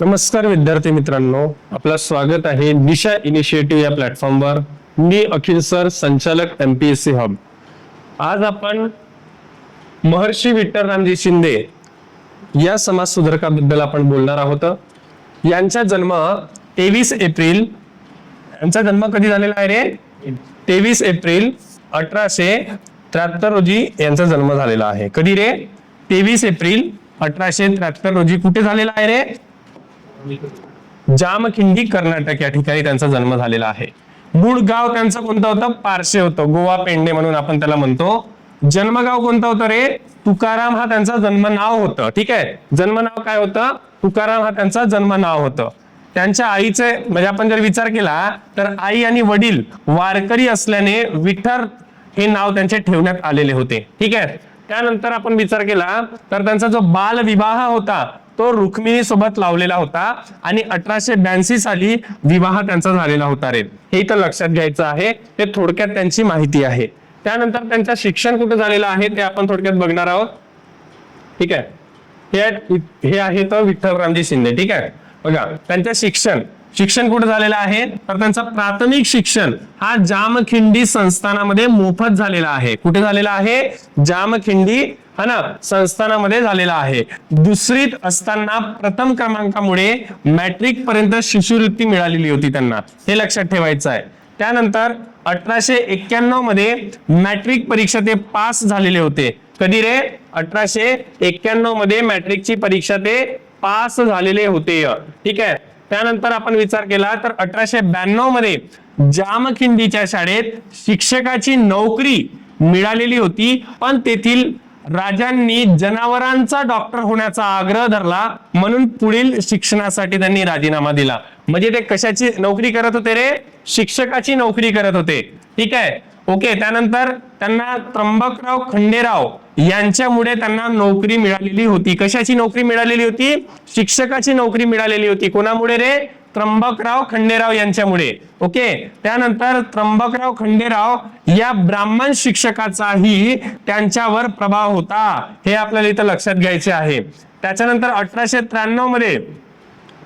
नमस्कार विद्यार्थी मित्रांनो आपलं स्वागत आहे दिशा इनिशिएटिव्ह या प्लॅटफॉर्मवर मी अखिल सर संचालक M P S C hub आज आपण महर्षी विठ्ठल रामजी शिंदे या समाज सुधारकाबद्दल आपण बोलणार आहोत. यांचा जन्म तेवीस एप्रिल यांचा जन्म कधी झालेला आहे रे? तेवीस एप्रिल अठराशे त्र्याहत्तर रोजी यांचा जन्म झालेला आहे. कधी रे? तेवीस एप्रिल अठराशे त्र्याहत्तर रोजी कुठे झालेला आहे रे? जामखिंडी कर्नाटक या ठिकाणी त्यांचा जन्म झालेला आहे. मूळ गाव त्यांचं कोणतं होतं? पारशे होतं. गोवा पेंडे म्हणून आपण त्याला म्हणतो. जन्मगाव कोणतं होतं रे? तुकाराम हा त्यांचा जन्म नाव होतं. ठीक आहे? जन्म नाव काय होतं? तुकाराम हा त्यांचा जन्म नाव होतं. त्यांच्या आईचे म्हणजे आपण जर विचार केला तर आई आणि वडील वारकरी असल्याने विठ्ठल हे नाव त्यांचे ठेवण्यात आलेले होते. ठीक आहे? त्यानंतर आपण विचार केला तर त्यांचा जो बाल विवाह होता तो रुक्मिणी सोबत लावलेला होता आणि अठराशे ब्याऐंशी साली विवाह त्यांचा झालेला होता रे. हे इथं लक्षात घ्यायचं आहे. ते थोडक्यात त्यांची माहिती आहे. त्यानंतर त्यांचं शिक्षण कुठे झालेलं आहे ते आपण थोडक्यात बघणार आहोत. ठीक आहे. हे आहे तर विठ्ठलरामजी शिंदे. ठीक आहे. बघा त्यांचं शिक्षण. शिक्षण कुठे झालेलं आहे? तर त्यांचं प्राथमिक शिक्षण हा जामखिंडी संस्थानामध्ये मोफत झालेला आहे. कुठे झालेला आहे? जामखिंडी हा ना? संस्थानामध्ये झालेला आहे. दुसरीत असताना प्रथम क्रमांकामुळे मॅट्रिक पर्यंत शिष्यवृत्ती मिळालेली होती त्यांना. हे लक्षात ठेवायचं आहे. त्यानंतर अठराशे एक्क्याण्णवमध्ये मॅट्रिक परीक्षा ते पास झालेले होते. कधी रे? अठराशे एक्क्याण्णवमध्ये मॅट्रिकची परीक्षा ते पास झालेले होते. ठीक आहे? त्यानंतर आपण विचार केला तर अठराशे ब्याण्णवमध्ये जामखिंडीच्या शाळेत शिक्षकाची नोकरी मिळालेली होती. पण तेथील राजांनी जनावरांचा डॉक्टर होण्याचा आग्रह धरला म्हणून पुढील शिक्षणासाठी त्यांनी राजीनामा दिला. म्हणजे ते कशाची नोकरी करत होते रे? शिक्षकाची नोकरी करत होते. ठीक आहे? ओके त्यानंतर त्यांना त्र्यंबकराव खंडेराव यांच्यामुळे त्यांना नोकरी मिळालेली होती. कशाची नोकरी मिळालेली होती? शिक्षकाची नोकरी मिळालेली होती. कोणामुळे रे? त्र्यंबकराव खंडेराव यांच्यामुळे. ओके? त्यानंतर त्र्यंबकराव खंडेराव या ब्राह्मण शिक्षकाचाही त्यांच्यावर प्रभाव होता. हे आपल्याला इथं लक्षात घ्यायचे आहे. त्याच्यानंतर अठराशे त्र्याण्णवमध्ये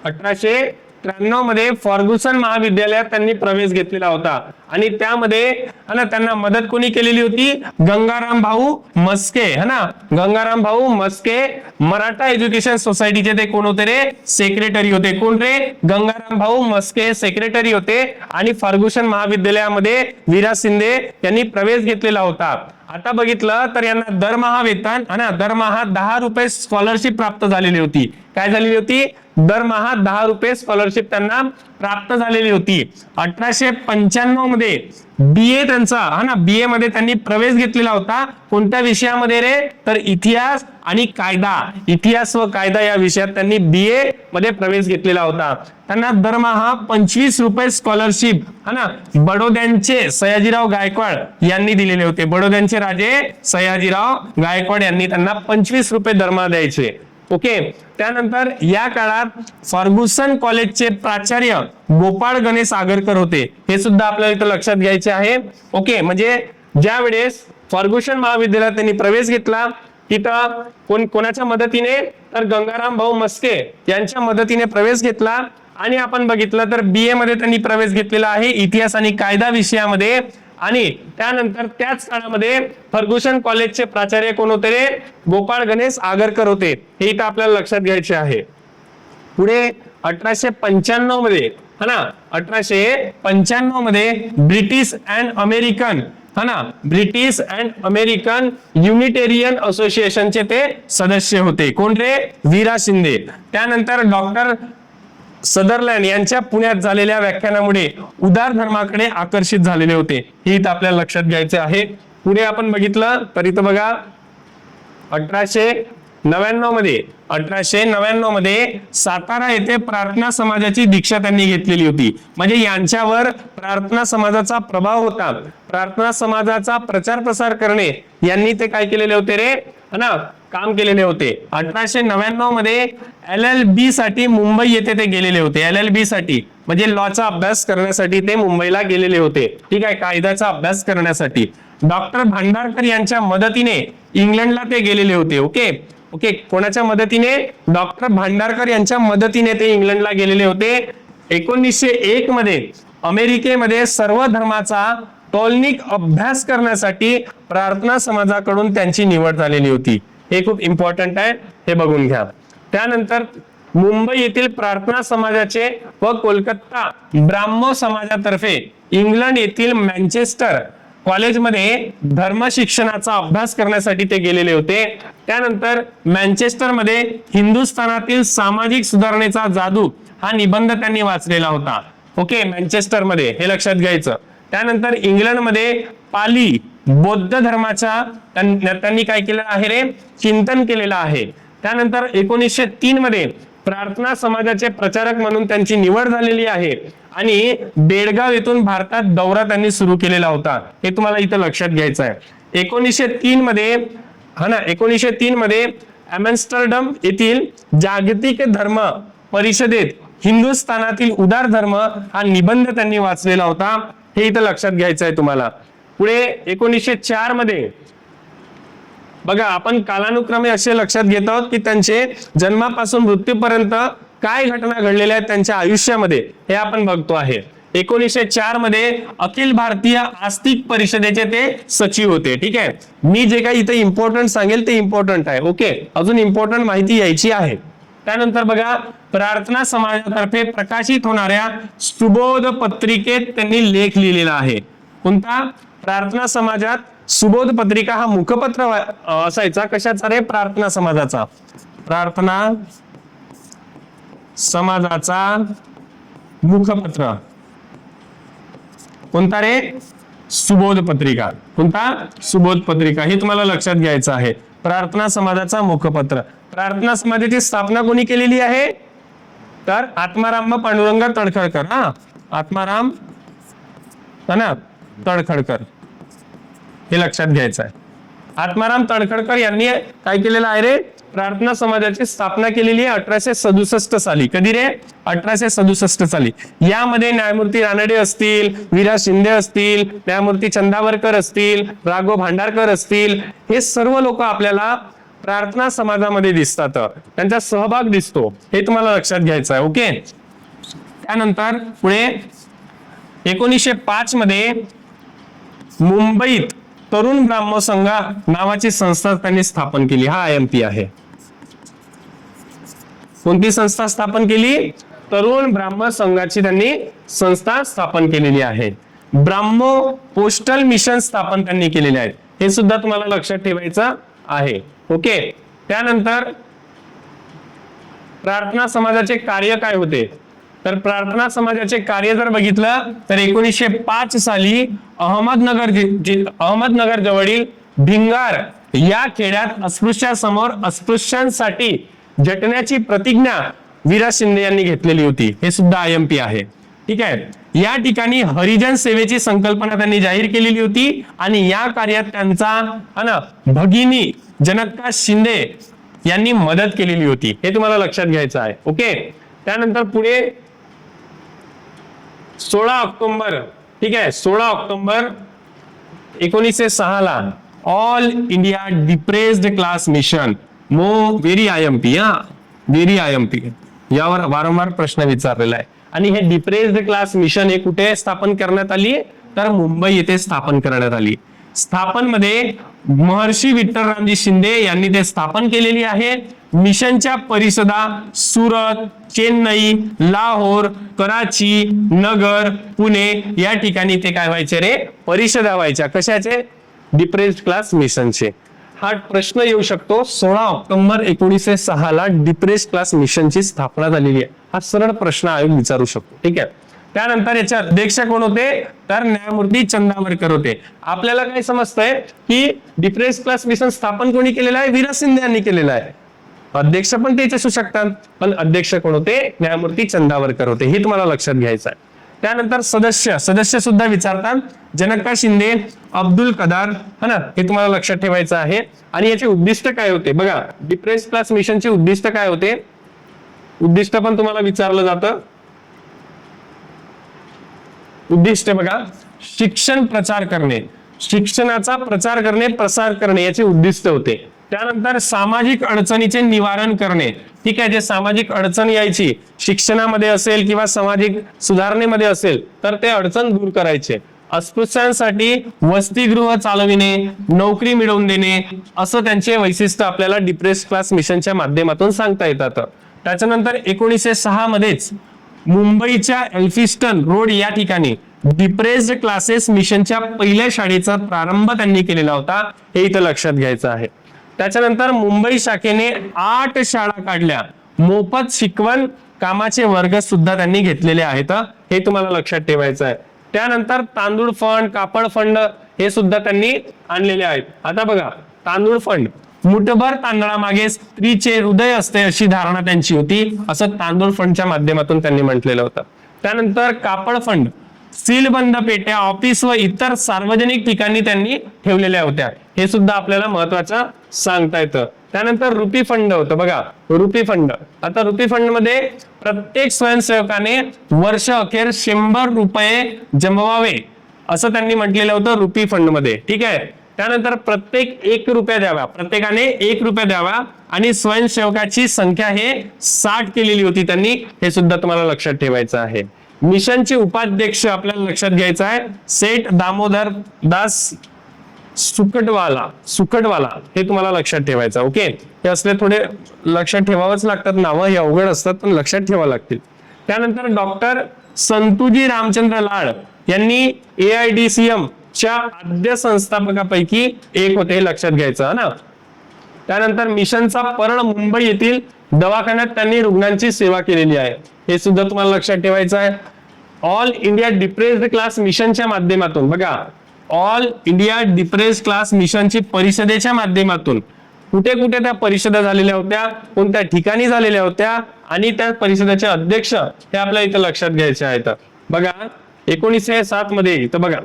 अठराशे त्र्याण्णवमध्ये फॉर्ग्युसन महाविद्यालयात त्यांनी प्रवेश घेतलेला होता. आणि त्यामध्ये है ना त्यांना मदत कोणी केलेली होती? गंगाराम भाऊ मस्के है ना? गंगाराम भाऊ मस्के मराठा एज्युकेशन सोसायटीचे ते कोण होते रे? सेक्रेटरी होते. कोण रे? गंगाराम भाऊ मस्के सेक्रेटरी होते. आणि फर्ग्युसन महाविद्यालयामध्ये वीरा शिंदे यांनी प्रवेश घेतलेला होता. आता बघितलं तर यांना दरमहा वेतन है ना दरमहा दहा रुपये स्कॉलरशिप प्राप्त झालेली होती. काय झालेली होती? दरमहा दहा रुपये स्कॉलरशिप त्यांना प्राप्त झालेली होती. अठराशे पंच्याण्णवमध्ये बी ए त्यांचा हा ना बी ए मध्ये त्यांनी प्रवेश घेतलेला होता. कोणत्या विषयामध्ये रे? तर इतिहास आणि कायदा. इतिहास व कायदा या विषयात त्यांनी बी ए मध्ये प्रवेश घेतलेला होता. त्यांना दरमहा पंचवीस रुपये स्कॉलरशिप हा ना बडोद्यांचे सयाजीराव गायकवाड यांनी दिलेले होते. बडोद्यांचे राजे सयाजीराव गायकवाड यांनी त्यांना पंचवीस रुपये दरमहा द्यायचे. ओके? त्यानंतर या काळात फर्ग्युसन कॉलेजचे प्राचार्य गोपाळ गणेश आगरकर होते. हे सुद्धा आपल्याला इथं लक्षात घ्यायचे आहे. ओके म्हणजे ज्या वेळेस फर्ग्युसन महाविद्यालयात त्यांनी प्रवेश घेतला तिथं कोण कोणाच्या मदतीने? तर गंगाराम भाऊ मस्के यांच्या मदतीने प्रवेश घेतला. आणि आपण बघितलं तर बी ए मध्ये त्यांनी प्रवेश घेतलेला आहे. इतिहास आणि कायदा विषयामध्ये. आणि त्यानंतर त्याच काळामध्ये फर्ग्युशन कॉलेजचे प्राचार्य कोण होते रे? गोपाळ गणेश आगरकर होते. हे इथं आपल्याला लक्षात घ्यायचे आहे. पुढे अठराशे पंच्याण्णवमध्ये हा ना? अठराशे पंच्याण्णवमध्ये ब्रिटिश अँड अमेरिकन हा ना? ब्रिटिश अँड अमेरिकन युनिटेरियन असोसिएशनचे ते सदस्य होते. कोण रे? वीरा शिंदे. त्यानंतर डॉक्टर सदरलँड यांच्या पुण्यात झालेल्या व्याख्यानामुळे उदार धर्माकडे आकर्षित झालेले होते. हे इथं आपल्याला लक्षात घ्यायचे आहे. पुढे आपण बघितलं तर इथं बघा अठराशे नव्याण्णवमध्ये अठराशे नव्याण्णवमध्ये सातारा येथे प्रार्थना समाजाची दीक्षा त्यांनी घेतलेली होती. म्हणजे यांच्यावर प्रार्थना समाजाचा प्रभाव होता. प्रार्थना समाजाचा प्रचार प्रसार करणे यांनी ते काय केलेले होते रे? ना? काम केलेले होते. अठराशे नव्याण्णवमध्ये एल एल बी साठी मुंबई येथे ते गेलेले होते. एल एल बी साठी म्हणजे लॉचा अभ्यास करण्यासाठी ते मुंबईला गेलेले होते. ठीक आहे? कायद्याचा अभ्यास करण्यासाठी. डॉक्टर भांडारकर यांच्या मदतीने इंग्लंडला ते गेलेले होते. ओके? ओके? कोणाच्या मदतीने? डॉक्टर भांडारकर यांच्या मदतीने ते इंग्लंडला गेलेले होते. एकोणीसशे एक मध्ये अमेरिकेमध्ये सर्व धर्माचा टॉलनिक अभ्यास करण्यासाठी प्रार्थना समाजाकडून त्यांची निवड झालेली होती. हे खूप इम्पॉर्टंट आहे हे बघून घ्या. त्यानंतर मुंबई येथील प्रार्थना समाजाचे व कोलकाता ब्राह्मो समाजातर्फे इंग्लंड येथील मँचेस्टर कॉलेजमध्ये धर्म शिक्षणाचा अभ्यास करण्यासाठी ते गेलेले होते. त्यानंतर मँचेस्टरमध्ये हिंदुस्थानातील सामाजिक सुधारणेचा जादू हा निबंध त्यांनी वाचलेला होता. ओके मँचेस्टरमध्ये हे लक्षात घ्यायचं. त्यानंतर इंग्लंडमध्ये पाली बौद्ध धर्माच्या त्यांनी काय केलं आहे रे? चिंतन केलेलं आहे. त्यानंतर एकोणीसशे तीन मध्ये प्रार्थना समाजाचे प्रचारक म्हणून त्यांची निवड झालेली आहे. आणि बेडगाव येथून भारतात दौरा त्यांनी सुरू केलेला होता. हे तुम्हाला इथं लक्षात घ्यायचं आहे. एकोणीसशे तीन मध्ये हा ना एकोणीसशे तीन मध्ये अमेस्टरडम येथील जागतिक धर्म परिषदेत हिंदुस्थानातील उदार धर्म हा निबंध त्यांनी वाचलेला होता. हे इथं लक्षात घ्यायचं आहे तुम्हाला. पुढे एकोणीसशे चारमध्ये बघा आपण कालानुक्रमे असे लक्षात घेत आहोत की त्यांचे जन्मापासून मृत्यूपर्यंत काय घटना घडलेल्या आहेत त्यांच्या आयुष्यामध्ये हे आपण बघतो आहे. एकोणीसशे चारमध्ये अखिल भारतीय आस्तिक परिषदेचे ते सचिव होते ठीक आहे? मी जे काही इथे इम्पॉर्टंट सांगेल ते इम्पॉर्टंट आहे ओके अजून इम्पॉर्टंट माहिती यायची आहे. त्यानंतर बघा प्रार्थना समाजातर्फे प्रकाशित होणाऱ्या सुबोध पत्रिकेत त्यांनी लेख लिहिलेला आहे. कोणता? प्रार्थना समाजात सुबोध पत्रिका हा मुखपत्र असायचा. कशाचा रे? प्रार्थना समाजाचा. प्रार्थना समाजाचा मुखपत्र. कोणता रे? सुबोध पत्रिका. कोणता? सुबोध पत्रिका. हे तुम्हाला लक्षात घ्यायचं आहे. प्रार्थना समाजाचा मुखपत्र. प्रार्थना समाजाची स्थापना कोणी केलेली आहे? तर आत्माराम पांडुरंग तडखडकर. हा आत्माराम हा ना तडखडकर. हे लक्षात घ्यायचं आहे आत्माराम तडखडकर यांनी काय केलेलं आहे रे? प्रार्थना समाजाची स्थापना केलेली आहे अठराशे सदुसष्ट साली. कधी रे? अठराशे सदुसष्ट साली. यामध्ये न्यायमूर्ती रानडे असतील विरा शिंदे असतील न्यायमूर्ती चंदावरकर असतील राघव भांडारकर असतील हे सर्व लोक आपल्याला प्रार्थना समाजामध्ये दिसतात. त्यांचा सहभाग दिसतो. हे तुम्हाला लक्षात घ्यायचं आहे ओके? त्यानंतर पुढे एकोणीसशे पाच मध्ये मुंबईत तरुण ब्राह्म संघा नावाची संस्था त्यांनी स्थापन केली. हा आय एम पी आहे. कोणती संस्था स्थापन केली? तरुण ब्राह्म संघाची त्यांनी संस्था स्थापन केलेली आहे. ब्राह्मो पोस्टल मिशन स्थापन त्यांनी केलेले आहेत. हे सुद्धा तुम्हाला लक्षात ठेवायचं आहे. ओके. त्यानंतर प्रार्थना समाजाचे कार्य काय होते? तर प्रार्थना समाजाचे कार्य जर बघितलं तर एकोणीसशे पाच साली अहमदनगर अहमदनगर जवळील भिंगार या खेड्यात अस्पृश्यासमोर अस्पृश्यांसाठी जटण्याची प्रतिज्ञा वीरा शिंदे यांनी घेतलेली होती. हे सुद्धा आय एम पी आहे. ठीक आहे? या ठिकाणी हरिजन सेवेची संकल्पना त्यांनी जाहीर केलेली होती आणि या कार्यात त्यांचा भगिनी जनका शिंदे यांनी मदत केलेली होती. हे तुम्हाला लक्षात घ्यायचं आहे. ओके? त्यानंतर पुढे सोळा ऑक्टोबर. ठीक आहे? सोळा ऑक्टोबर एकोणीसशे सहा ला all India depressed class mission मो व्हेरी आय एम पी हा? व्हेरी आय एम पी यावर वारंवार प्रश्न विचारलेला आहे. आणि हे डिप्रेस्ड क्लास मिशन हे कुठे स्थापन करण्यात आली तर मुंबई येथे स्थापन करण्यात आली स्थापनमध्ये महर्षी विठ्ठलरामजी शिंदे यांनी ते स्थापन केलेली आहे. मिशनच्या परिषदा सुरत चेन्नई लाहोर कराची नगर पुणे या ठिकाणी ते काय व्हायचे रे? परिषदा व्हायच्या. कशाचे? डिप्रेस्ड क्लास मिशनचे. हा प्रश्न येऊ शकतो. सोळा ऑक्टोबर एकोणीसशे सहा ला डिप्रेस क्लास मिशनची स्थापना झालेली आहे. हा सरळ प्रश्न आयोग विचारू शकतो. ठीक आहे? त्यानंतर याचे अध्यक्ष कोण होते? तर न्यायमूर्ती चंदावरकर होते. आपल्याला काय समजतंय? की डिप्रेस क्लास मिशन स्थापन कोणी केलेलं आहे? वीरा शिंदे यांनी केलेलं आहे. अध्यक्ष पण तेच असू शकतात. पण अध्यक्ष कोण होते? न्यायमूर्ती चंदावरकर होते. हे तुम्हाला लक्षात घ्यायचं आहे. त्यानंतर सदस्य. सदस्य सुद्धा विचारतात. जनका शिंदे? अब्दुल कदार. हा ना? हे तुम्हाला लक्षात ठेवायचं आहे. आणि याचे उद्दिष्ट काय होते? बघा डिप्रेस क्लास मिशनचे उद्दिष्ट काय होते? उद्दिष्ट पण तुम्हाला विचारलं जातं. उद्दिष्ट बघा शिक्षण प्रचार करणे. शिक्षणाचा प्रचार करणे प्रसार करणे याचे उद्दिष्ट होते. त्यानंतर सामाजिक अडचणीचे निवारण करणे. ठीक आहे जे सामाजिक अडचण यायची शिक्षणामध्ये असेल किंवा सामाजिक सुधारणेमध्ये असेल तर ते अडचण दूर करायचे. अस्पृश्यांसाठी वसतिगृह चालविणे नोकरी मिळवून देणे असं त्यांचे वैशिष्ट्य आपल्याला डिप्रेस क्लास मिशनच्या माध्यमातून सांगता येतात. त्याच्यानंतर एकोणीसशे सहा मध्येच मुंबईच्या एल्फिस्टन रोड या ठिकाणी डिप्रेस्ड क्लासेस मिशनच्या पहिल्या शाळेचा प्रारंभ त्यांनी केलेला होता हे इथं लक्षात घ्यायचं आहे. त्याच्यानंतर मुंबई शाखेने आठ शाळा काढल्या. मोफत शिकवण कामाचे वर्ग सुद्धा त्यांनी घेतलेले आहेत. हे तुम्हाला लक्षात ठेवायचं आहे. त्यानंतर तांदूळ फंड कापड फंड हे सुद्धा त्यांनी आणलेले आहेत. आता बघा तांदूळ फंड. मुठभर तांदळामागे स्त्रीचे हृदय असते अशी धारणा त्यांची होती. असं तांदूळ फंडच्या माध्यमातून त्यांनी म्हटलेलं होतं. त्यानंतर कापड फंड सीलबंद पेट्या ऑफिस व इतर सार्वजनिक ठिकाणी त्यांनी ठेवलेल्या होत्या. हे सुद्धा आपल्याला महत्वाचं सांगता येतं. त्यानंतर रुपी फंड होतं बघा. Rupee fund. आता रुपी फंडमध्ये प्रत्येक स्वयंसेवकाने वर्ष अखेर शंभर रुपये जमवावे असं त्यांनी म्हटलेलं होतं रुपी फंडमध्ये ठीक आहे? त्यानंतर प्रत्येक एक रुपया द्यावा. प्रत्येकाने एक रुपया द्यावा. आणि स्वयंसेवकाची संख्या हे साठ केलेली होती त्यांनी हे सुद्धा तुम्हाला लक्षात ठेवायचं आहे. मिशनचे उपाध्यक्ष आपल्याला लक्षात घ्यायचं आहे. सेठ दामोदर दास सुकटवाला सुकटवाला हे तुम्हाला लक्षात ठेवायचं ओके हे असले थोडे लक्षात ठेवावंच लागतात. नावं हे अवघड असतात पण लक्षात ठेवावं लागतील. त्यानंतर डॉक्टर संतुजी रामचंद्र लाड यांनी A I D C M च्या आद्य संस्थापकापैकी एक होते हे लक्षात घ्यायचं ना? त्यानंतर मिशनचा परळ मुंबई येथील दवाखान्यात त्यांनी रुग्णांची सेवा केलेली आहे. हे सुद्धा तुम्हाला लक्षात ठेवायचं आहे. ऑल इंडिया डिप्रेस्ड क्लास मिशनच्या माध्यमातून बघा. ऑल इंडिया डिप्रेस क्लास मिशनची परिषदेच्या माध्यमातून कुठे कुठे त्या परिषदा झालेल्या होत्या कोणत्या ठिकाणी झालेल्या होत्या आणि त्या परिषदेचे अध्यक्ष हे आपल्या इथं लक्षात घ्यायचे आहेत. बघा एकोणीसशे सात मध्ये इथं बघा.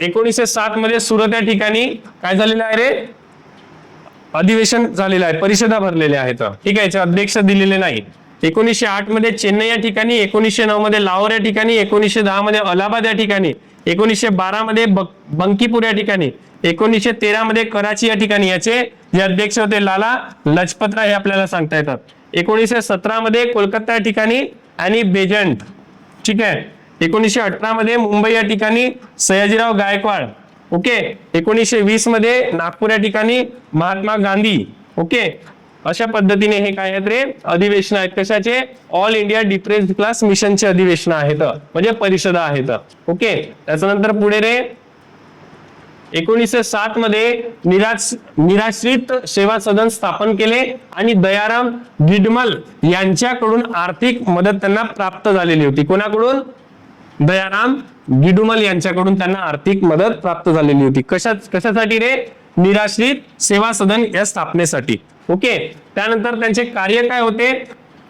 एकोणीसशे सात मध्ये सुरत या ठिकाणी काय झालेलं आहे रे? अधिवेशन झालेलं आहे. परिषदा भरलेल्या आहेत. ठीक आहे याचे अध्यक्ष दिलेले नाही. एकोणीसशे आठमध्ये चेन्नई या ठिकाणी एकोणीसशे नऊ मध्ये लाहोर या ठिकाणी एकोणीसशे दहा मध्ये अलाहाबाद या ठिकाणी एकोणीसशे बारा मध्ये बक- बंकीपूर या ठिकाणी एकोणीसशे तेरा मध्ये कराची या ठिकाणी. याचे जे अध्यक्ष होते लाला लजपतराय हे आपल्याला सांगता येतात. एकोणीसशे सतरा मध्ये कोलकाता या ठिकाणी आणि बेजंट. ठीक आहे? एकोणीसशे अठरा मध्ये मुंबई या ठिकाणी सयाजीराव गायकवाड ओके? एकोणीसशे वीसमध्ये नागपूर या ठिकाणी महात्मा गांधी ओके? अशा पद्धतीने हे काय आहेत रे? अधिवेशन आहेत. कशाचे? ऑल इंडिया डिप्रेस क्लास मिशनचे अधिवेशन आहेत. म्हणजे परिषदा आहेत. ओके? त्याच्यानंतर पुढे रे एकोणीसशे सात मध्ये निराश निराश्रित सेवा सदन स्थापन केले आणि दयाराम गिडमल यांच्याकडून आर्थिक मदत त्यांना प्राप्त झालेली होती. कोणाकडून? दयाराम गिडुमल यांच्याकडून त्यांना आर्थिक मदत प्राप्त झालेली होती. कशा कशासाठी रे? निराश्रित सेवा सदन या स्थापनेसाठी. ओके? त्यानंतर त्यांचे कार्य काय होते?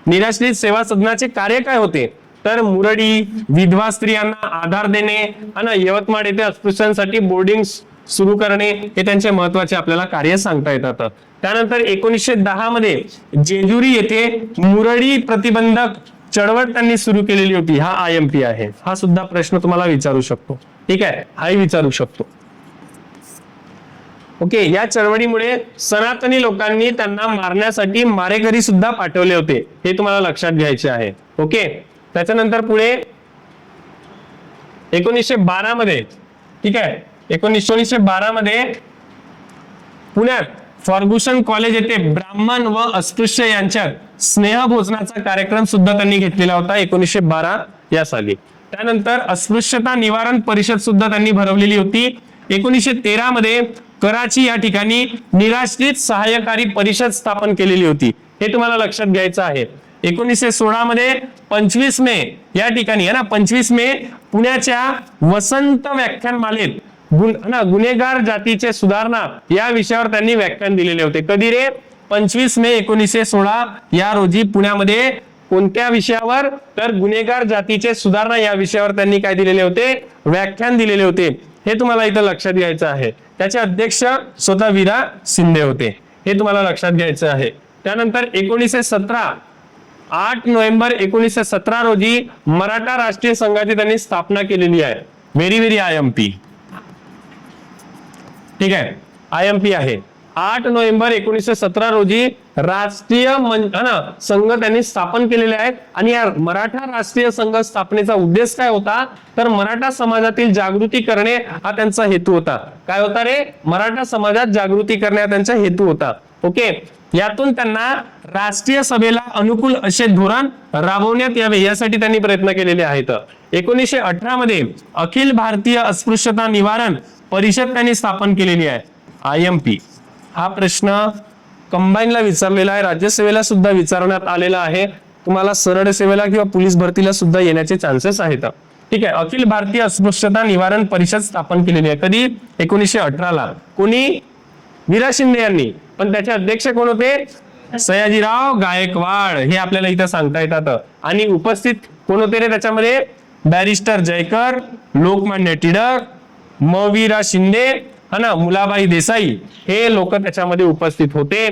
निराश्रित सेवा सदनाचे कार्य काय होते? तर मुरडी विधवा स्त्रियांना आधार देणे आणि यवतमाळ येथे अस्पृश्यांसाठी बोर्डिंग सुरू करणे हे त्यांचे महत्त्वाचे आपल्याला कार्य सांगता येतात. त्यानंतर एकोणीसशे दहा मध्ये जेजुरी येथे मुरडी प्रतिबंधक चळवळ त्यांनी सुरू केलेली होती हा आय एम पी आहे. हा सुद्धा प्रश्न तुम्हाला विचारू शकतो. ठीक आहे? हाही विचारू शकतो. ओके या चळवळीमुळे सनातनी लोकांनी त्यांना मारण्यासाठी मारेकरी सुद्धा पाठवले होते. हे तुम्हाला लक्षात घ्यायचे आहे. ओके? त्याच्यानंतर पुढे एकोणीसशे बारा मध्ये ठीक आहे? एकोणीसशे बारा मध्ये पुण्यात फर्ग्युसन कॉलेज येथे ब्राह्मण व अस्पृश्य यांच्यात स्नेहभोजनाचा कार्यक्रम सुद्धा त्यांनी घेतलेला होता एकोणीसशे बारा या साली. त्यानंतर अस्पृश्यता निवारण परिषद सुद्धा त्यांनी भरवलेली होती. एकोणीसशे तेरा मध्ये कराची या ठिकाणी निराश्रित सहाय्यकारी परिषद स्थापन केलेली होती. हे तुम्हाला लक्षात घ्यायचं आहे. एकोणीसशे सोळा मध्ये पंचवीस मे या ठिकाणी आहे ना? पंचवीस मे पुण्याच्या वसंत व्याख्यानमालेत गुन्हेगार जातीचे सुधारणा या विषयावर त्यांनी व्याख्यान दिलेले होते. कधी रे? पंचवीस मे एकोणीसशे सोळा. या रोजी पुण्यामध्ये कोणत्या विषयावर? तर गुन्हेगार जातीचे सुधारणा या विषयावर त्यांनी काय दिलेले होते? व्याख्यान दिलेले होते. हे तुम्हाला इथं लक्षात घ्यायचं आहे. त्याचे अध्यक्ष स्वतः विरा शिंदे होते. हे तुम्हाला लक्षात घ्यायचं आहे. त्यानंतर एकोणीसशे सतरा आठ नोव्हेंबर एकोणीसशे सतरा रोजी मराठा राष्ट्रीय संघाची त्यांनी स्थापना केलेली आहे. Very very I M P ठीक आहे. आय एम पी आहे. आठ नोव्हेंबर एकोणीसशे सतरा रोजी राष्ट्रीय ना संघ त्यांनी स्थापन केलेले आहेत. आणि या मराठा राष्ट्रीय संघ स्थापनेचा उद्देश काय होता? तर मराठा समाजातील जागृती करणे हा त्यांचा हेतू होता. काय होता रे? मराठा समाजात जागृती करणे हा त्यांचा हेतू होता. ओके? यातून त्यांना राष्ट्रीय सभेला अनुकूल असे धोरण राबवण्यात यावे यासाठी त्यांनी प्रयत्न केलेले आहेत. एकोणीसशे अठरा मध्ये अखिल भारतीय अस्पृश्यता निवारण परिषद त्यांनी स्थापन केलेली आहे आय एम पी हा प्रश्न कंबाईनला विचारलेला आहे राज्यसेवेला सुद्धा विचारण्यात आलेला आहे. तुम्हाला सरळ सेवेला किंवा पोलीस भरतीला सुद्धा येण्याचे चान्सेस आहेत. ठीक आहे अखिल भारतीय अस्पृश्यता निवारण परिषद स्थापन केलेली आहे. कधी? एकोणीसशे अठराला कोणी? विरा शिंदे यांनी. पण त्याचे अध्यक्ष कोण होते? सयाजीराव गायकवाड. हे आपल्याला इथं सांगता येतात. आणि उपस्थित कोण होते रे त्याच्यामध्ये? बॅरिस्टर जयकर लोकमान्य टिळक म विरा शिंदे हा ना मुलाबाई देसाई हे लोक त्याच्यामध्ये उपस्थित होते.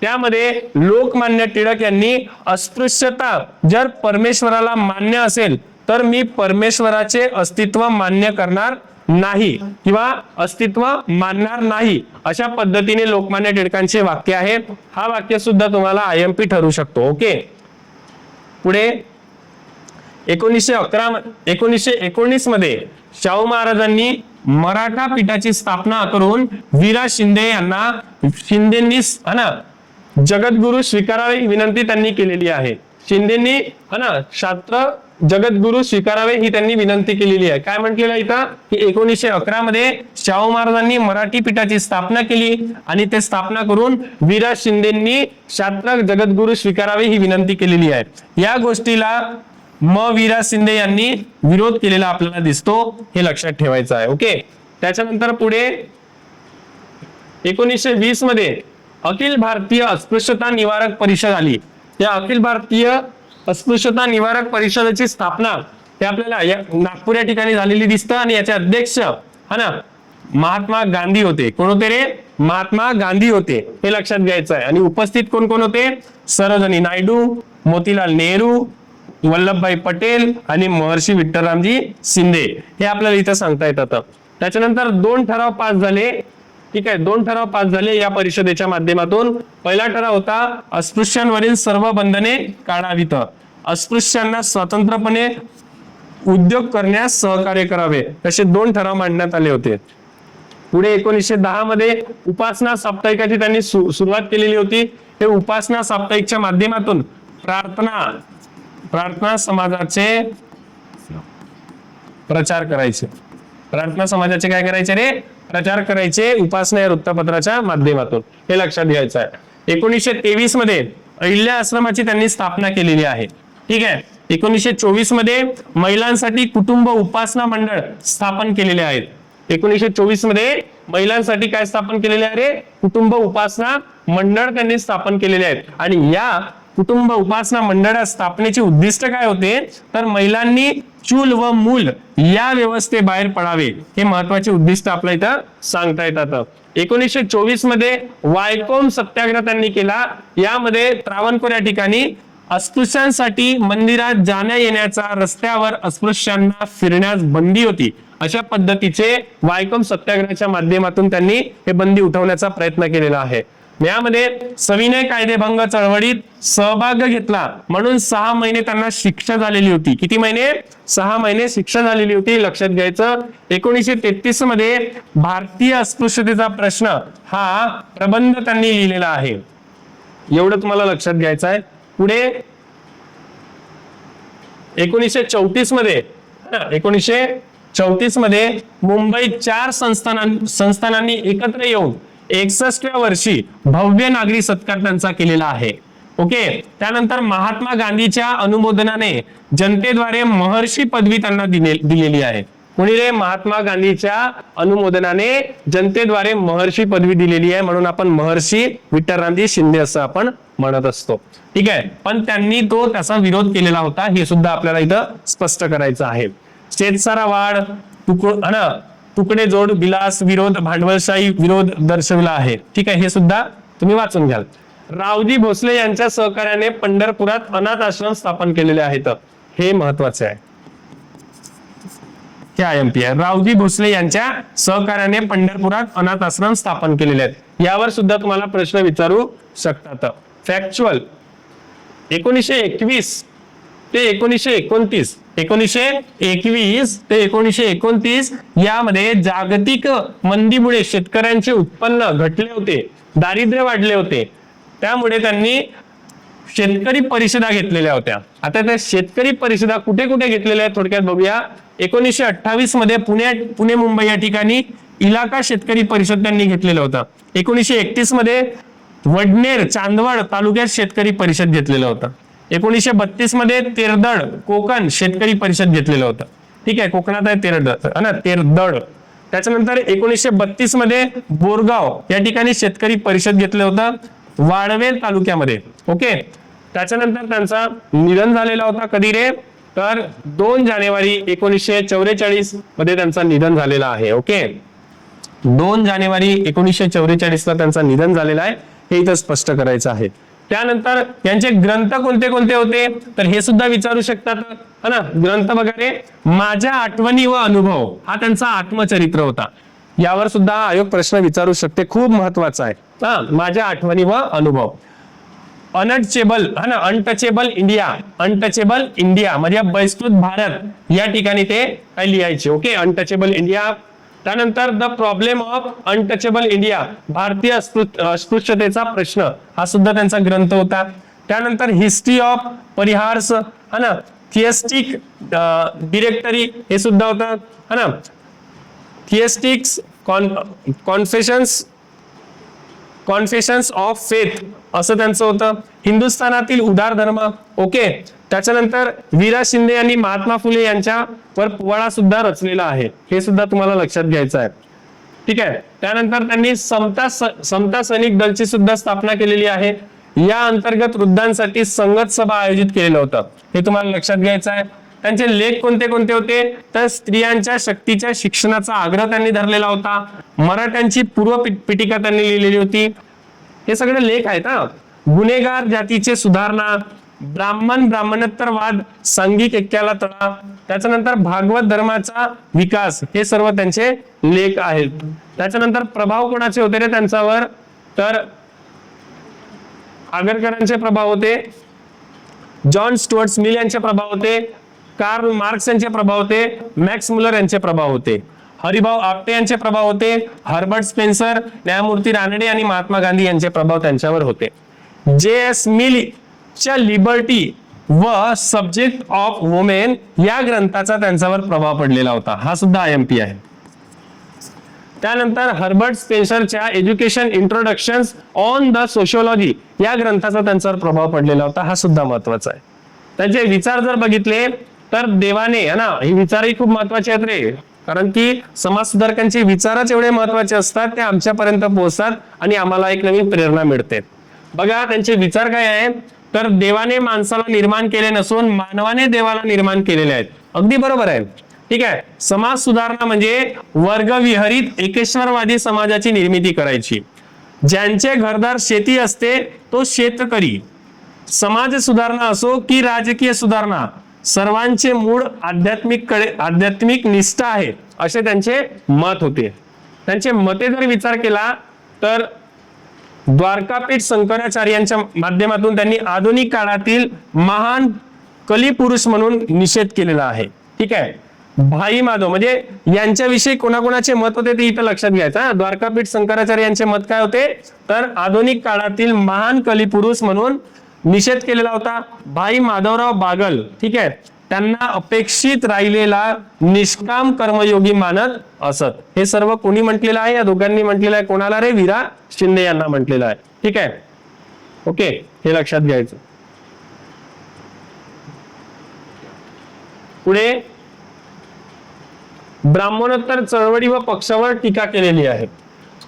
त्यामध्ये लोकमान्य टिळक यांनी अस्पृश्यता जर परमेश्वराला मान्य असेल तर मी परमेश्वराचे अस्तित्व मान्य करणार नाही किंवा अस्तित्व मानणार नाही. अशा पद्धतीने लोकमान्य टिळकांचे वाक्य आहे. हा वाक्य सुद्धा तुम्हाला आय एम पी ठरू शकतो ओके? पुढे एकोणीसशे अकरा एकोणीसशे एकोणीसमध्ये शाहू महाराजांनी मराठा पीठाची स्थापना करून वीरा शिंदे यांना शिंदेनी हा ना जगद्गुरु स्वीकारावे विनंती त्यांनी केलेली आहे. शिंदेनी हा ना शास्त्र जगद्गुरु स्वीकारावे ही त्यांनी विनंती केलेली आहे. काय म्हटलेलं आहे इथं? की एकोणीसशे अकरा मध्ये शाहू महाराजांनी मराठी पीठाची स्थापना केली आणि ते स्थापना करून वीरा शिंदेंनी शास्त्र जगद्गुरु स्वीकारावे ही विनंती केलेली आहे. या गोष्टीला म वीरा शिंदे यांनी विरोध केलेला आपल्याला दिसतो हे लक्षात ठेवायचं आहे ओके? त्याच्यानंतर पुढे एकोणीसशे वीसमध्ये अखिल भारतीय अस्पृश्यता निवारक परिषद आली. या अखिल भारतीय अस्पृश्यता निवारक परिषदेची स्थापना ते आपल्याला या नागपूर या ठिकाणी झालेली दिसतं आणि याचे अध्यक्ष हा ना? महात्मा गांधी होते. कोण होते रे? महात्मा गांधी होते. हे लक्षात घ्यायचं आहे. आणि उपस्थित कोण कोण होते? सरोजनी नायडू मोतीलाल नेहरू वल्लभभाई पटेल आणि महर्षी विठ्ठलरामजी शिंदे हे आपल्याला इथं सांगता येतात. त्याच्यानंतर दोन ठराव पास झाले. ठीक आहे दोन ठराव पास झाले या परिषदेच्या माध्यमातून. पहिला ठराव होता अस्पृश्यांवरील सर्व बंधने काढावीत. अस्पृश्यांना स्वतंत्रपणे उद्योग करण्यास सहकार्य करावे. असे दोन ठराव मांडण्यात आले होते. पुढे एकोणीसशे दहा मध्ये उपासना साप्ताहिकाची त्यांनी सु- सुरुवात केलेली होती. हे उपासना साप्ताहिकच्या माध्यमातून प्रार्थना प्रार्थना समाजाचे प्रचार करायचे. प्रार्थना समाजाचे काय करायचे रे? प्रचार करायचे उपासना या वृत्तपत्राच्या माध्यमातून. हे लक्षात घ्यायचं आहे. एकोणीसशे तेवीसमध्ये अहिल्या आश्रमाची त्यांनी स्थापना केलेली आहे. ठीक आहे? एकोणीसशे चोवीसमध्ये महिलांसाठी कुटुंब उपासना मंडळ स्थापन केलेले आहेत. एकोणीसशे चोवीसमध्ये महिलांसाठी काय स्थापन केलेले आहे रे? कुटुंब उपासना मंडळ त्यांनी स्थापन केलेले आहेत. आणि या कुटुंब उपासना मंडळा स्थापनेचे उद्दिष्ट काय होते? तर महिलांनी चूल व मूल या व्यवस्थेबाहेर पडावे. हे महत्त्वाचे उद्दिष्ट आपल्या इथं सांगता येतात. एकोणीसशे चोवीसमध्ये वायकोम सत्याग्रह त्यांनी केला. यामध्ये त्रावणकोर या ठिकाणी अस्पृश्यांसाठी मंदिरात जाण्या येण्याचा रस्त्यावर अस्पृश्यांना फिरण्यास बंदी होती. अशा पद्धतीचे वायकम सत्याग्रहाच्या माध्यमातून त्यांनी हे बंदी उठवण्याचा प्रयत्न केलेला आहे. यामध्ये सविनय कायदेभंग चळवळीत सहभाग घेतला. म्हणून सहा महिने त्यांना शिक्षा झालेली होती. किती महिने? सहा महिने शिक्षा झालेली होती. लक्षात घ्यायचं. एकोणीसशे तेहतीसमध्ये भारतीय अस्पृश्यतेचा प्रश्न हा प्रबंध त्यांनी लिहिलेला आहे. एवढं तुम्हाला लक्षात घ्यायचं आहे. पुढे एकोणीसशे चौतीसमध्ये एकोणीसशे चौतीसमध्ये मुंबईत चार संस्थानां संस्थानांनी एकत्र येऊन एकसष्टव्या वर्षी भव्य नागरी सत्कार त्यांचा केलेला आहे. ओके? त्यानंतर महात्मा गांधीच्या अनुमोदनाने जनतेद्वारे महर्षी पदवी त्यांना दिले- दिलेली आहे. कोणी रे? महात्मा गांधीच्या अनुमोदनाने जनतेद्वारे महर्षी पदवी दिलेली आहे म्हणून आपण महर्षी विठ्ठलरामजी शिंदे असं आपण म्हणत असतो. ठीक आहे? पण त्यांनी तो त्याचा विरोध केलेला होता हे सुद्धा आपल्याला इथं स्पष्ट करायचं आहे. शेतसारा वाढ तुकड ना? तुकडे जोड विलास विरोध भांडवलशाही विरोध दर्शविला आहे. ठीक आहे हे सुद्धा तुम्ही वाचून घ्याल. रावजी भोसले यांच्या सहकार्याने पंढरपुरात अनाथ आश्रम स्थापन केलेले आहेत. हे महत्त्वाचे आहे. हे आय एम पी आहे. रावजी भोसले यांच्या सहकार्याने पंढरपुरात अनाथ आश्रम स्थापन केलेले आहेत. यावर सुद्धा तुम्हाला प्रश्न विचारू शकतात. फॅक्च्युअल एकोणीसशे एकवीस ते एकोणीसशे एकोणतीस. एकोणीसशे एकवीस ते एकोणीसशे एकोणतीस यामध्ये जागतिक मंदीमुळे शेतकऱ्यांचे उत्पन्न घटले होते दारिद्र्य वाढले होते. त्यामुळे त्यांनी शेतकरी परिषदा घेतलेल्या होत्या. आता त्या शेतकरी परिषदा कुठे कुठे घेतलेल्या आहेत थोडक्यात बघूया. एकोणीसशे अठ्ठावीसमध्ये पुणे पुणे मुंबई या ठिकाणी इलाका शेतकरी परिषद त्यांनी घेतलेलं होतं. एकोणीसशे एकतीसमध्ये वडनेर चांदवड तालुक्यात शेतकरी परिषद घेतलेलं होतं. एकोणीसशे बत्तीसमध्ये तेरदड कोकण शेतकरी परिषद घेतलेलं होतं. ठीक आहे कोकणात आहे तेरदड है ना? तेरदड. त्याच्यानंतर एकोणीसशे बत्तीसमध्ये बोरगाव या ठिकाणी शेतकरी परिषद घेतलं होतं वाळवेल तालुक्यामध्ये. ओके? त्याच्यानंतर त्यांचा निधन झालेला होता कधी रे? तर दोन जानेवारी एकोणीसशे चौवेचाळीसमध्ये त्यांचं निधन झालेलं आहे ओके? दोन जानेवारी एकोणीसशे चौवेचाळीस ला निधन झालेला आहे हे इथं स्पष्ट करायचं आहे. त्यानंतर यांचे ग्रंथ कोणते कोणते होते? तर हे सुद्धा विचारू शकतात. है ना? ग्रंथ वगैरे माझ्या आठवणी व अनुभव हा त्यांचा आत्मचरित्र होता. यावर सुद्धा आयोग प्रश्न विचारू शकते. खूप महत्त्वाचा आहे. हा माझ्या आठवणी व अनुभव. अनटचेबल हा ना? अनटचेबल इंडिया अनटचेबल इंडिया म्हणजे बहिष्कृत भारत या ठिकाणी ते काय लिहायचे ओके अनटचेबल इंडिया त्यानंतर the problem of untouchable India भारतीय अस्पृश्यतेचा प्रश्न हा सुद्धा त्यांचा ग्रंथ होता. त्यानंतर हिस्ट्री ऑफ परिहार्स हा ना? थिएस्टिक डिरेक्टरी हे सुद्धा होतं हा ना? थिएस्टिक्स कॉन्फेशन्स कॉन्फेशन्स ऑफ फेथ असं त्यांचं होतं. हिंदुस्थानातील उदार धर्म ओके? त्याच्यानंतर वीरा शिंदे यांनी महात्मा फुले यांच्यावर पोवाडा सुद्धा रचलेला आहे. हे सुद्धा तुम्हाला लक्षात घ्यायचं आहे. ठीक आहे? त्यानंतर त्यांनी समता समता सैनिक दलची सुद्धा स्थापना केलेली आहे. या अंतर्गत वृद्धांसाठी संगत सभा आयोजित केलेलं होतं. हे तुम्हाला लक्षात घ्यायचं आहे. त्यांचे लेख कोणते कोणते होते? तर स्त्रियांच्या शक्तीच्या शिक्षणाचा आग्रह त्यांनी धरलेला होता. मराठ्यांची पूर्व पी- पीठिका त्यांनी लिहिलेली होती. हे सगळे लेख आहेत हा. गुन्हेगार जातीचे सुधारणा ब्राह्मण ब्राह्मणोत्तरवाद सांघिक ऐक्याला तळा त्याच्यानंतर भागवत धर्माचा विकास हे सर्व त्यांचे लेख आहेत. त्याच्यानंतर प्रभाव कोणाचे होते रे त्यांच्यावर? तर आगरकरांचे प्रभाव होते जॉन स्टुअर्ट मिल यांचे प्रभाव होते कार्ल मार्क्स यांचे प्रभाव होते मॅक्स मुलर यांचे प्रभाव होते. हरिभाऊ आपटे यांचे प्रभाव होते हर्बर्ट स्पेन्सर न्यायमूर्ती रानडे आणि महात्मा गांधी यांचे प्रभाव त्यांच्यावर होते. जे एस मिल च्या लिबर्टी व सब्जेक्ट ऑफ वुमेन या ग्रंथाचा त्यांच्यावर प्रभाव पडलेला होता. हा सुद्धा आय एम पी आहे. त्यानंतर Herbert स्पेन्सरच्या education introduction on the sociology या ग्रंथाचा त्यांच्यावर प्रभाव पडलेला होता. हा सुद्धा महत्त्वाचा आहे. त्यांचे विचार जर बघितले तर देवाने है ना हे विचारही खूप महत्त्वाचे आहेत रे. कारण की समाज सुधारकांचे विचारच एवढे महत्त्वाचे असतात ते आमच्यापर्यंत पोहोचतात आणि आम्हाला एक नवीन प्रेरणा मिळते. बघा त्यांचे विचार काय आहे? तर देवाने माणसाला निर्माण केले नसून मानवाने देवाला निर्माण केलेले आहेत. अगदी बरोबर आहे. ठीक आहे. समाज सुधारणा म्हणजे वर्गविहरित एकेश्वरवादी समाजाची निर्मिती करायची. ज्यांचे घरदार शेती असते तो शेतकरी. समाज सुधारणा असो की राजकीय सुधारणा सर्वांचे मूळ आध्यात्मिककडे आध्यात्मिक निष्ठा आहे असे त्यांचे मत होते. त्यांचे मते जर विचार केला तर द्वारकापीठ शंकराचार्यांच्या माध्यमातून त्यांनी आधुनिक काळातील महान कलिपुरुष म्हणून निषेध केलेला आहे. ठीक आहे? भाई माधव म्हणजे यांच्याविषयी कोणाकोणाचे मत होते ते इथं लक्षात घ्यायचं द्वारकापीठ शंकराचार्य यांचे मत काय होते? तर आधुनिक काळातील महान कलिपुरुष म्हणून निषेध केलेला होता भाई माधवराव बागल. ठीक आहे? त्यांना अपेक्षित राहिलेला निष्काम कर्मयोगी मानत असत. हे सर्व कोणी म्हटलेलं आहे? या दोघांनी म्हटलेलं आहे. कोणाला रे? विरा शिंदे यांना म्हटलेलं आहे. ठीक आहे? ओके. हे लक्षात घ्यायचं. पुढे ब्राह्मणोत्तर चळवळी व पक्षावर टीका केलेली आहे.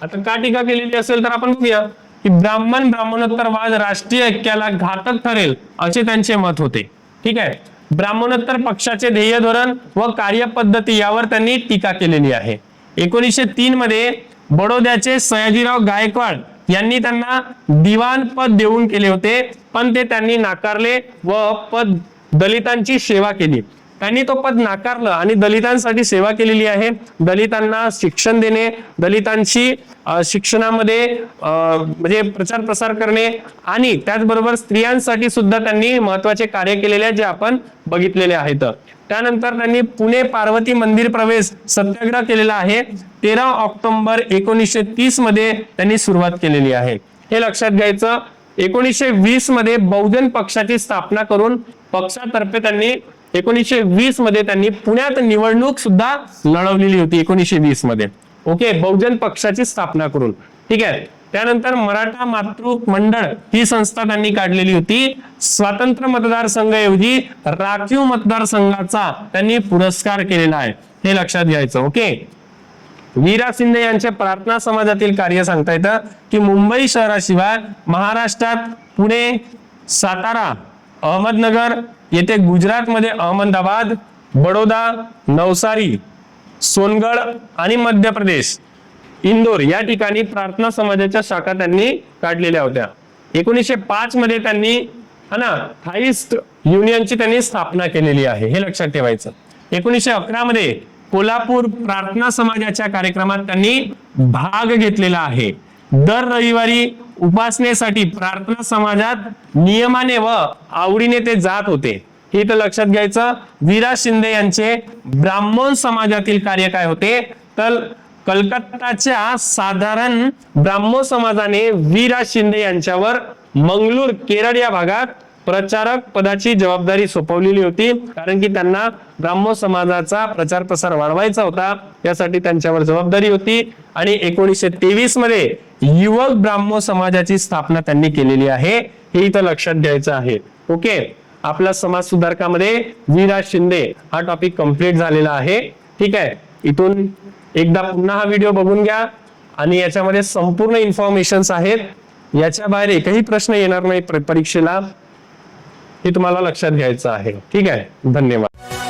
आता का टीका केलेली असेल तर आपण बघूया की ब्राह्मण ब्राह्मणोत्तरवाद राष्ट्रीय ऐक्याला घातक ठरेल असे त्यांचे मत होते. ठीक आहे? ब्राह्मणोत्तर पक्षाचे ध्येय धोरण व कार्यपद्धती यावर त्यांनी टीका केलेली आहे. एकोणीसशे तीन मध्ये बडोद्याचे सयाजीराव गायकवाड यांनी त्यांना दिवाण पद देऊन केले होते पण ते त्यांनी नाकारले व पद दलितांची सेवा केली. त्यांनी तो पद नाकारलं आणि दलितांसाठी सेवा केलेली आहे. दलितांना शिक्षण देणे दलितांची शिक्षणामध्ये म्हणजे प्रचार प्रसार करणे आणि त्याचबरोबर स्त्रियांसाठी सुद्धा त्यांनी महत्त्वाचे कार्य केलेले आहे जे आपण बघितलेले आहेत. त्यानंतर त्यांनी पुणे पार्वती मंदिर प्रवेश सत्याग्रह केलेला आहे. तेरा ऑक्टोबर एकोणीसशे तीसमध्ये त्यांनी सुरुवात केलेली आहे. हे लक्षात घ्यायचं एकोणीसशे वीसमध्ये बहुजन पक्षाची स्थापना करून पक्षातर्फे त्यांनी एकोणीसशे वीसमध्ये त्यांनी पुण्यात निवडणूक सुद्धा लढवलेली होती एकोणीसशे वीसमध्ये ओके बहुजन पक्षाची स्थापना करून. ठीक आहे? त्यानंतर मराठा मातृ मंडळ ही संस्था त्यांनी काढलेली होती. स्वातंत्र्य मतदारसंघाऐवजी राखीव मतदारसंघाचा त्यांनी पुरस्कार केलेला आहे. हे लक्षात घ्यायचं. ओके वीरा शिंदे यांचे प्रार्थना समाजातील कार्य सांगता येतं की मुंबई शहराशिवाय महाराष्ट्रात पुणे सातारा अहमदनगर येथे गुजरातमध्ये अहमदाबाद बडोदा नवसारी सोनगड आणि मध्य प्रदेश इंदोर या ठिकाणी प्रार्थना समाजाच्या शाखा त्यांनी काढलेल्या होत्या. एकोणीसशे पाच मध्ये त्यांनी हा ना थाईस्ट युनियनची त्यांनी स्थापना केलेली आहे हे लक्षात ठेवायचं. एकोणीसशे अकरा मध्ये कोल्हापूर प्रार्थना समाजाच्या कार्यक्रमात त्यांनी भाग घेतलेला आहे. दर रविवारी उपासनेसाठी प्रार्थना समाजात नियमाने व आवडीने ते जात होते. हे तर लक्षात घ्यायचं. वीरा शिंदे यांचे ब्राह्मण समाजातील कार्य काय होते? तर कलकत्ताच्या साधारण ब्राह्मण समाजाने वीरा शिंदे यांच्यावर मंगळूर केरळ या भागात प्रचारक पदाची जबाबदारी सोपवलेली होती कारण की त्यांना ब्राह्म समाजाचा प्रचार प्रसार वाढवायचा होता यासाठी त्यांच्यावर जबाबदारी होती. आणि एकोणीसशे तेवीसमध्ये युवक ब्राह्म समाजाची स्थापना त्यांनी केलेली आहे हे इथं लक्षात घ्यायचं आहे. ओके? आपल्या समाज सुधारकामध्ये विराज शिंदे हा टॉपिक कंप्लीट झालेला आहे. ठीक आहे? इथून एकदा पुन्हा हा व्हिडिओ बघून घ्या. आणि याच्यामध्ये संपूर्ण इन्फॉर्मेशन आहेत. याच्या बाहेर एकही प्रश्न येणार नाही परीक्षेला. हे तुम्हाला लक्षात घ्यायचं आहे. ठीक आहे? धन्यवाद.